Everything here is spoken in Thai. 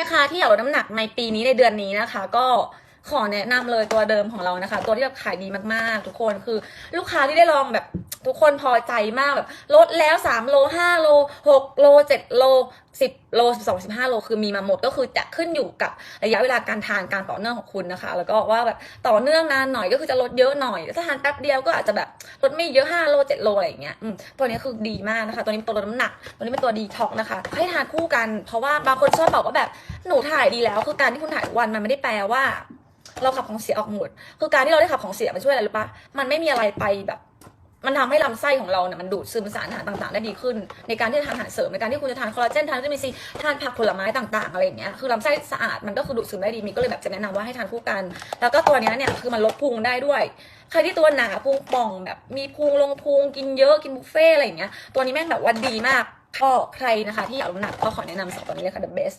นะคะ ที่อยากลดน้ำหนักในปีนี้ในเดือนนี้นะคะ ก็ ขอแนะนำเลยตัวเดิมของเรานะคะ ตัวที่แบบขายดีมากๆ ทุกคนคือลูกค้าที่ได้ลองแบบทุกคนพอใจมากแบบลดแล้ว 3 โล 5 โล 6 โล 7 โล 10 โล 12 15 โล คือมีมาหมดก็คือจะขึ้นอยู่กับระยะเวลาการทานการต่อเนื่องของคุณนะคะ แล้วก็ว่าแบบต่อเนื่องนานหน่อยก็คือจะลดเยอะหน่อยถ้าทานแป๊บเดียวก็อาจจะแบบลดไม่เยอะ 5 โล 7 โลอะไรอย่างเงี้ยตัวนี้คือดีมากนะคะ ตัวนี้เป็นตัวลดน้ำหนัก ตัวนี้เป็นตัวดีท็อกนะคะ ให้ทานคู่กัน เพราะว่าบางคนชอบบอกว่าแบบหนูถ่ายดีแล้ว คือการที่คุณถ่ายวันมันไม่ได้แปลว่า เราขับของเสียออกหมด คือการที่เราได้ขับของเสียมันช่วยอะไรหรู้ปะมันไม่มีอะไรไปแบบมันทำให้ลำไส้ของเราเนี่ยมันดูดซึมสารอาหารต่างๆได้ดีขึ้น ในการที่จะทานอาหารเสริมในการที่คุณจะทานคอลลาเจนทานวิตามินซีทานผักผลไม้ต่างๆอะไรอย่างเงี้ยคือลำไส้สะอาดมันก็คือดูดซึมได้ดีมีก็เลยแบบจะแนะนำว่าให้ทานคู่กัน แล้วก็ตัวนี้เนี่ยคือมันลดพุงได้ด้วย ใครที่ตัวหนาพุงป่องแบบมีพุงลงพุงกินเยอะกินบุฟเฟ่อะไรอย่างเงี้ยตัวนี้แม่งแบบว่าดีมากก็ใครนะคะที่อยากลดน้ำหนักก็ขอแนะนำสองตัวนี้เลยค่ะ the best